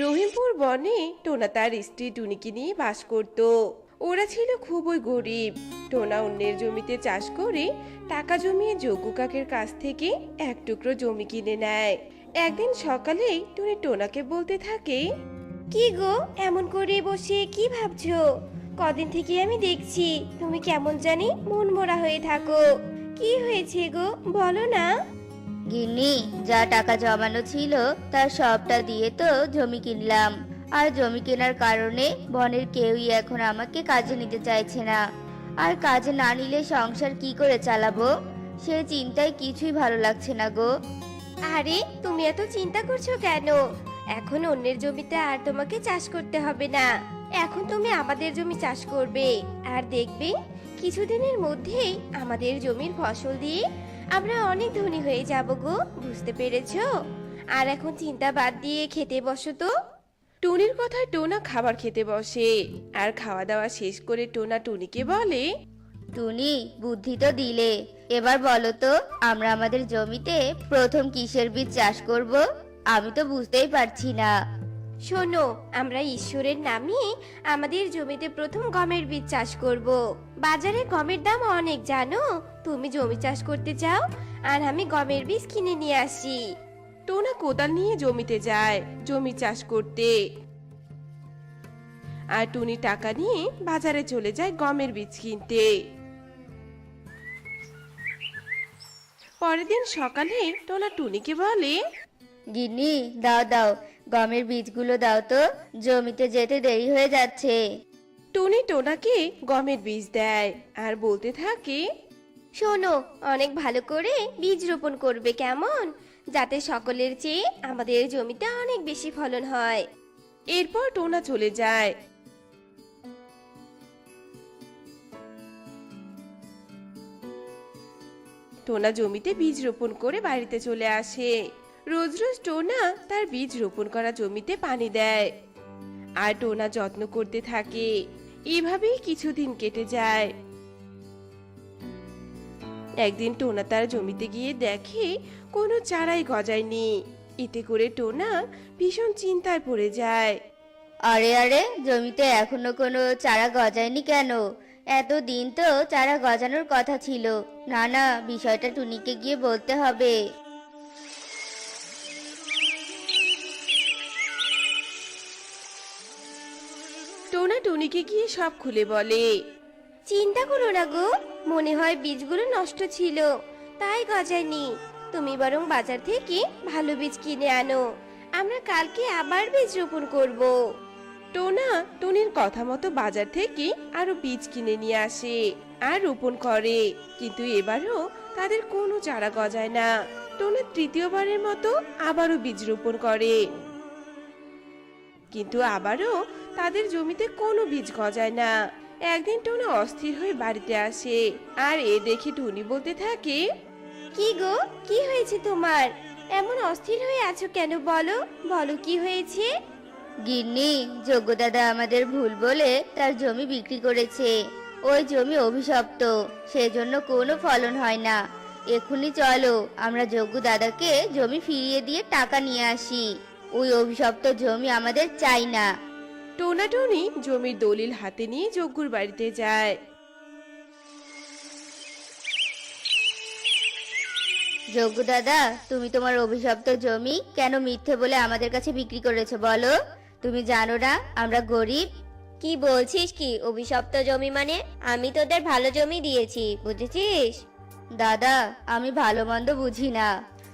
রহিমপুর বনে টোনা তার স্ত্রী টুনিকে নিয়ে বাস করত। ওরা ছিল খুবই গরিব। টোনা অন্যের জমিতে চাষ করে টাকা জমিয়ে যজ্ঞ কাকের কাছ থেকে এক টুকরো জমি কিনে নেয়। একদিন সকালেই টুনি টোনাকে বলতে থাকে, কি গো, এমন করে বসে কি ভাবছ? কদিন থেকে আমি দেখছি তুমি কেমন জানি মন মরা হয়ে থাকো। কি হয়েছে গো, বলো না? গিন্নি, যা টাকা জমানো ছিল তার সবটা দিয়ে তো জমি কিনলাম। আর জমি কেনার কারণে বনের কেউই এখন আমাকে কাজে নিতে চাইছে না। আর কাজে না নিলে সংসার কি করে চালাবো? সে চিন্তায় কিছুই ভালো লাগছে না গো। আরে, তুমি এত চিন্তা করছ কেন? এখন অন্যের জমিতে আর তোমাকে চাষ করতে হবে না। এখন তুমি আমাদের জমি চাষ করবে। আর দেখবে, কিছুদিনের মধ্যেই আমাদের জমির ফসল দিয়ে আমরা অনেক ধনী হয়ে যাব গো বুঝতে পেরেছ? আর এখন চিন্তা বাদ দিয়ে খেতে বসো তো। টুনির কথায় টোনা খাবার খেতে বসে আর খাওয়া দাওয়া শেষ করে টোনা টুনিকে বলে টুনি বুদ্ধি তো দিলে। এবার বলো তো আমরা আমাদের জমিতে প্রথম কিসের বীজ চাষ করব? আমি তো বুঝতেই পারছি না। শোনো আমরা ঈশ্বরের নামে আমাদের জমিতে প্রথম গমের বীজ চাষ করব। বাজারে গমের দাম অনেক জানো? তুমি জমি চাষ করতে চাও আর আমি গমের বীজ কিনে নিয়ে আসি। টোনা কোদাল নিয়ে জমিতে যায় জমি চাষ করতে। আর টুনি টাকা নিয়ে বাজারে চলে যায় গমের বীজ কিনতে। পরের দিন সকালে টোনা টুনিকে বলে গিন্নি দাও দাও গমের বীজগুলো দাও তো জমিতে যেতে দেরি হয়ে যাচ্ছে। টুনি টোনাকে গমের বীজ দেয় আর বলতে থাকে শোনো অনেক ভালো করে বীজ রোপণ করবে কেমন যাতে সকলের চেয়ে আমাদের জমিতে অনেক বেশি ফলন হয়। এরপর টোনা চলে যায়। টোনা জমিতে বীজ রোপণ করে বাড়িতে চলে আসে। রোজ রোজ টোনা তার বীজ রোপণ করা জমিতে পানি দেয়। আর টোনা যত্ন করতে থাকে। এভাবেই কিছুদিন কেটে যায়। একদিন টোনা তার জমিতে গিয়ে দেখে কোনো চারাই গজায়নি। এতে করে টোনা ভীষণ চিন্তায় পড়ে যায়। আরে আরে, জমিতে এখনও কোনো চারা গজায়নি কেন? এত দিন তো চারা গজানোর কথা ছিল। না না, বিষয়টা টুনিকে গিয়ে বলতে হবে। টোনা টুনিকে গিয়ে সব খুলে বলে চিন্তা করো না গো মনে হয় বীজগুলো নষ্ট ছিল। তাই গজায়নি। তুমি বরং বাজার থেকে ভালো বীজ কিনে আনো। আমরা কালকে আবার বীজ রোপণ করব। টোনা টুনির কথা মতো বাজার থেকে আরও বীজ কিনে নিয়ে আসে আর রোপণ করে। কিন্তু এবারও তাদের কোনো চারা গজায় না। টোনা তৃতীয়বারের মতো আবারও বীজ রোপণ করে। কিন্তু আবারও তাদের জমিতে কোনো বীজ গজায় না। একদিন টোনা অস্থির হয়ে বাড়িতে আসে। আর এ দেখে টুনি বলতে থাকে কি গো কি হয়েছে তোমার? এমন অস্থির হয়ে আছো কেন বলো? বলো কি হয়েছে? গিন্নি যোগ্য দাদা আমাদের ভুল বলে তার জমি বিক্রি করেছে। ওই জমি অভিশপ্ত সেজন্য কোনো ফলন হয় না। এক্ষুনি চলো আমরা যোগ্য দাদাকে জমি ফিরিয়ে দিয়ে টাকা নিয়ে আসি। ওই অভিশপ্ত জমি আমাদের চাই না। টোনা টুনি জমির দলিল হাতে নিয়ে যজ্ঞুর বাড়িতে যায়। যোগ্য দাদা তুমি তোমার অভিশপ্ত জমি কেন মিথ্যে বলে আমাদের কাছে বিক্রি করেছ বলো? তুমি জানো না আমরা গরিব। কি বলছিস কি? অভিশপ্ত জমি মানে আমি তোদের ভালো জমি দিয়েছি বুঝেছিস? দাদা আমি ভালো মন্দ বুঝি না।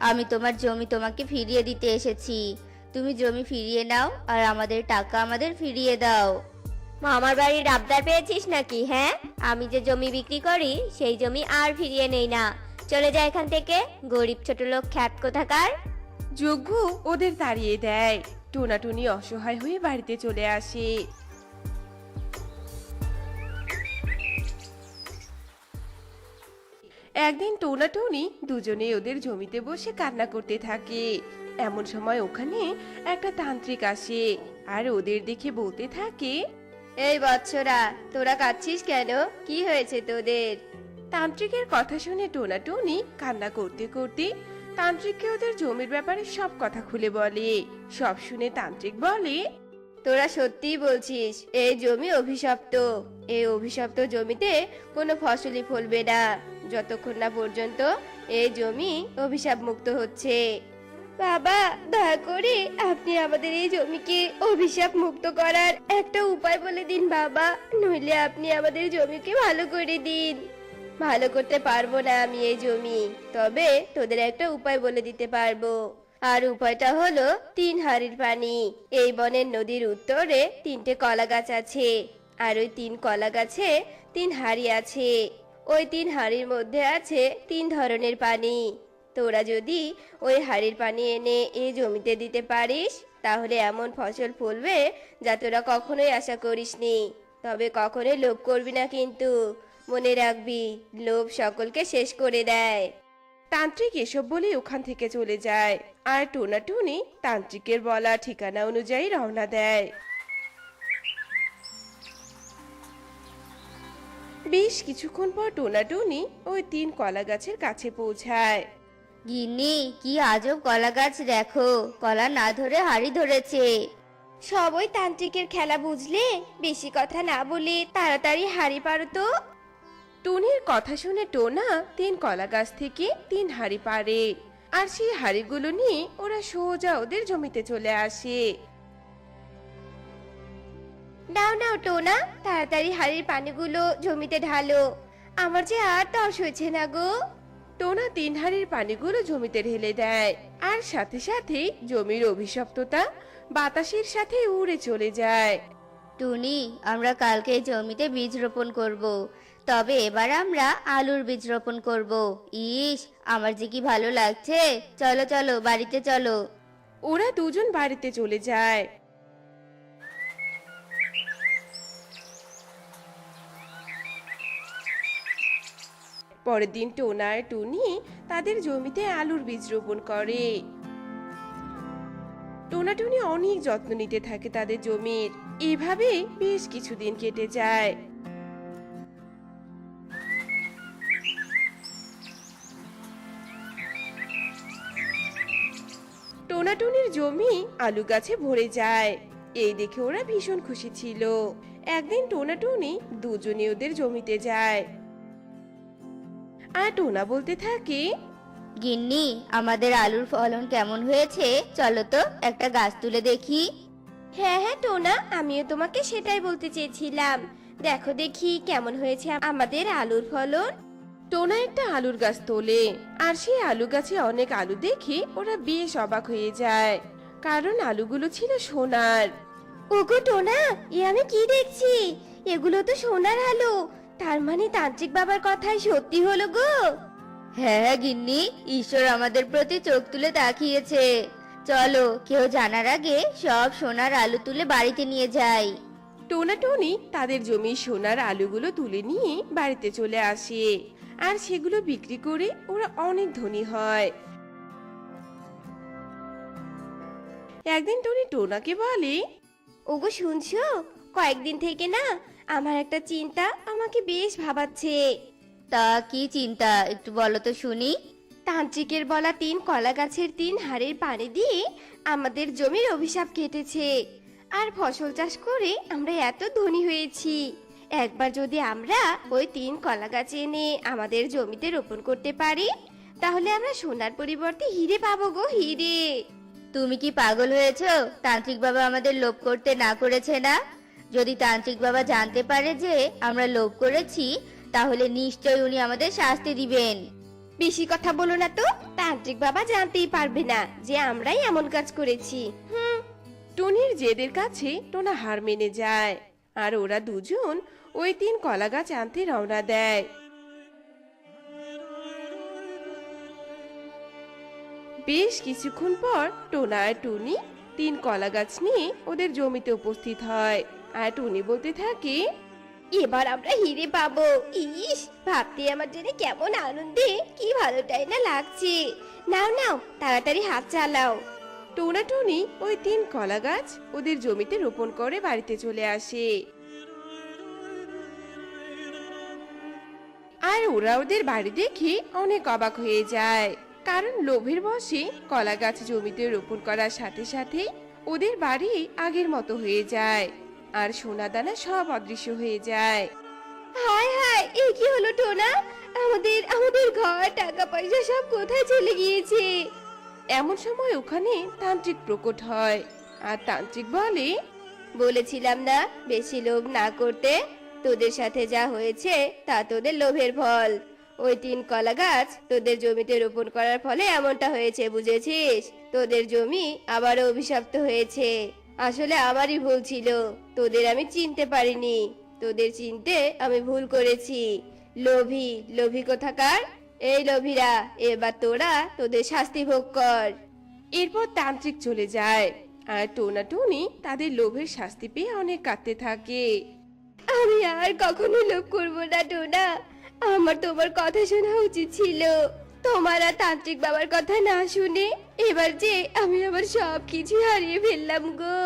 আমি তোমার জমি তোমাকে ফিরিয়ে দিতে এসেছি। তুমি জমি ফিরিয়ে নাও আর আমাদের টাকা আমাদের ফিরিয়ে দাও। মামার বাড়ির আবদার পেয়েছিস নাকি হ্যাঁ? আমি যে জমি বিক্রি করি, সেই জমি আর ফিরিয়ে নেই না। চলে যা এখান থেকে, গরিব ছোট লোক খ্যাত কোথাকার? যজ্ঞ ওদের তাড়িয়ে দেয়। টোনাটুনি অসহায় হয়ে বাড়িতে চলে আসে। একদিন টোনাটুনি দুজনে ওদের জমিতে বসে কান্না করতে থাকে। এমন সময় ওখানে একটা তান্ত্রিক আসে আর ওদের দেখে বলতে থাকে এই বৎসরা তোরা কাচ্ছিস কেন? কি হয়েছে তোদের? তান্ত্রিকের কথা শুনে টোনা টোনাটুনি কান্না করতে করতে তান্ত্রিককে ওদের জমির ব্যাপারে সব কথা খুলে বলে। সব শুনে তান্ত্রিক বলে তোরা সত্যিই বলছিস এই জমি অভিশপ্ত। এই অভিশপ্ত জমিতে কোনো ফসলই ফলবে না। যতক্ষণ না পর্যন্ত এই জমি অভিশাপ মুক্ত হচ্ছে। বাবা, দয়া করে আপনি আমাদের এই জমিকে অভিশাপ মুক্ত করার একটা উপায় বলে দিন বাবা। নইলে আপনি আমাদের জমিকে ভালো করে দিন। ভালো করতে পারব না আমি এই জমি। তবে তোদের একটা উপায় বলে দিতে পারব। আর উপায়টা হলো তিন হাড়ির পানি। এই বনের নদীর উত্তরে তিনটে কলা গাছ আছে। আর ওই তিন কলা গাছে তিন হাড়ি আছে। ওই তিন হাড়ির মধ্যে আছে তিন ধরনের পানি। তোরা যদি ওই হাড়ির পানি এনে এই জমিতে দিতে পারিস, তাহলে এমন ফসল ফলবে যা তোরা কখনোই আশা করিসনি। তবে কখনোই লোভ করবি না কিন্তু। মনে রাখবি, লোভ সকলকে শেষ করে দেয়। তান্ত্রিক এসব বলে ওখান থেকে চলে যায়। আর টোনা টুনি তান্ত্রিকের বলা ঠিকানা অনুযায়ী রওনা দেয়। বেশ কিছুক্ষণ পর টোনা টুনি ওই তিন কলা গাছের কাছে পৌঁছায়। গিন্নি কি আজব কলা গাছ দেখো। কলা না ধরে হাড়ি ধরেছে। সবই তান্ত্রিকের খেলা বুঝলে? বেশি কথা না বলে তাড়াতাড়ি হাড়ি পারো তো। টুনির কথা শুনে টোনা তিন কলা গাছ থেকে তিন হাড়ি পারে আর সেই হাড়িগুলো নিয়ে ওরা সোজা ওদের জমিতে চলে আসে। নাও নাও টোনা তাড়াতাড়ি হাড়ির পানিগুলো জমিতে ঢালো। আমার যে আর তর হয়েছে না গো। টোনা তিন হাড়ির পানিগুলো জমিতে ঢেলে দেয়। আর সাথে সাথে জমির অভিশপ্ততা বাতাসের সাথে উড়ে চলে যায়। টুনি আমরা কালকে জমিতে বীজ রোপণ করব। তবে এবার আমরা আলুর বীজ রোপণ করব। ইস আমার যে কি ভালো লাগছে। চলো চলো বাড়িতে চলো। ওরা দুজন বাড়িতে চলে যায়। পরের দিন টোনা আর টুনি তাদের জমিতে আলুর বীজ রোপণ করে। টোনা টুনি অনেক যত্ন নিতে থাকে তাদের জমির। এভাবে বেশ কিছুদিন কেটে যায়। টোনাটুনির জমি আলু গাছে ভরে যায়। এই দেখে ওরা ভীষণ খুশি ছিল। একদিন টোনাটুনি দুজনে ওদের জমিতে যায়। আর টোনা বলতে থাকে? গিন্নি আমাদের আলুর ফলন কেমন হয়েছে? চলো তো একটা গাছ তুলে দেখি। হ্যাঁ হ্যাঁ টোনা আমিও তোমাকে সেটাই বলতে চেয়েছিলাম। দেখো দেখি কেমন হয়েছে আমাদের আলুর ফলন? টোনা একটা আলুর গাছ তোলে আর সেই আলু গাছে অনেক আলু দেখে ওরা বেশ অবাক হয়ে যায় কারণ আলুগুলো ছিল সোনার। ওগো টোনা এ আমি কি দেখছি? এগুলো তো সোনার আলু। তার মানে তান্ত্রিক বাবার কথাই সত্যি হলো গো? হ্যাঁ হ্যাঁ গিন্নি ঈশ্বর আমাদের প্রতি চোখ তুলে তাকিয়েছে। চলো কেউ জানার আগে সব সোনার আলু তুলে বাড়িতে নিয়ে যাই। টোনা টনি তাদের জমির সোনার আলুগুলো তুলে নিয়ে বাড়িতে চলে আসে। আর সেগুলো বিক্রি করে ওরা অনেক ধনী হয়। একদিন টনি টোনাকে বলে ওগো শুনছো? কয়েকদিন থেকে না আমার একটা চিন্তা আমাকে বেশ ভাবাচ্ছে। তা কি চিন্তা? একটু বলো তো শুনি। তান্ত্রিকের বলা তিন কলা গাছের তিন হাড়ের পানি দিয়ে আমাদের জমির অভিশাপ কেটেছে আর ফসল চাষ করে আমরা এত ধনী হয়েছি। একবার যদি আমরা ওই তিন কলা গাছ এনে আমাদের জমিতে রোপণ করতে পারি তাহলে আমরা সোনার পরিবর্তে হিরে পাবো গো হিরে। তুমি কি পাগল হয়েছো? তান্ত্রিক বাবা আমাদের লোভ করতে না করেছে না? যদি তান্ত্রিক বাবা জানতে পারে যে আমরা লোভ করেছি তাহলে নিশ্চয়ই উনি আমাদের শাস্তি দিবেন। বেশি কথা বলো না তো তান্ত্রিক বাবা জানতেই পারবে না যে আমরাই এমন কাজ করেছি। হুম টনির জেদের কাছে টোনা হার মেনে যায় আর ওরা দুজন ওই তিন কলা গাছ আনতে রওনা দেয়। বেশ কিছুক্ষণ পর টোনা আর টুনি তিন কলা গাছ নিয়ে ওদের জমিতে উপস্থিত হয়। আর টুনি বলতে থাকে, এবার আমরা হিরে পাবো। ইস, ভাবতে আমার জন্য কেমন আনন্দে, কি ভালোটাই না লাগছে। নাও নাও, তাড়াতাড়ি হাত চালাও। টোনা টুনি ওই তিন কলা গাছ ওদের জমিতে রোপণ করে বাড়িতে চলে আসে। আর ওরা ওদের বাড়ি দেখে অনেক অবাক হয়ে যায়। কারণ লোভের বশে কলা গাছ জমিতে রোপণ করার সাথে সাথে ওদের বাড়ি আগের মতো হয়ে যায়। আর সোনা দানা সব অদৃশ্য হয়ে যায়। হায় হায় এই কি হলো টোনা? আমাদের আমাদের ঘর টাকা পয়সা সব কোথায় চলে গিয়েছে? এমন সময় ওখানে তান্ত্রিক প্রকট হয়। আর তান্ত্রিক বলে বলেছিলাম না বেশি লোভ না করতে। তোদের সাথে যা হয়েছে তা তোদের লোভের ফল। ওই তিন কলা গাছ তোদের জমিতে রোপণ করার ফলে এমনটা হয়েছে বুঝেছিস? তোদের জমি আবারও অভিশপ্ত হয়েছে। আসলে আমারই ভুল ছিল। তোদের আমি চিনতে পারিনি। তোদের চিনতে আমি ভুল করেছি। লোভী লোভী কোথাকার? এই লোভীরা এবার তোরা তোদের শাস্তি ভোগ কর। এরপর তান্ত্রিক চলে যায়। আর টোনা টুনি তাদের লোভের শাস্তি পেয়ে অনেক কাঁদতে থাকে। আমি আর কখনো লোভ করব না টোনা। আমার তোমার কথা শোনা উচিত ছিল। তোমার আর তান্ত্রিক বাবার কথা না শুনে এবার যে আমি আমার সব কিছু হারিয়ে ফেললাম গো।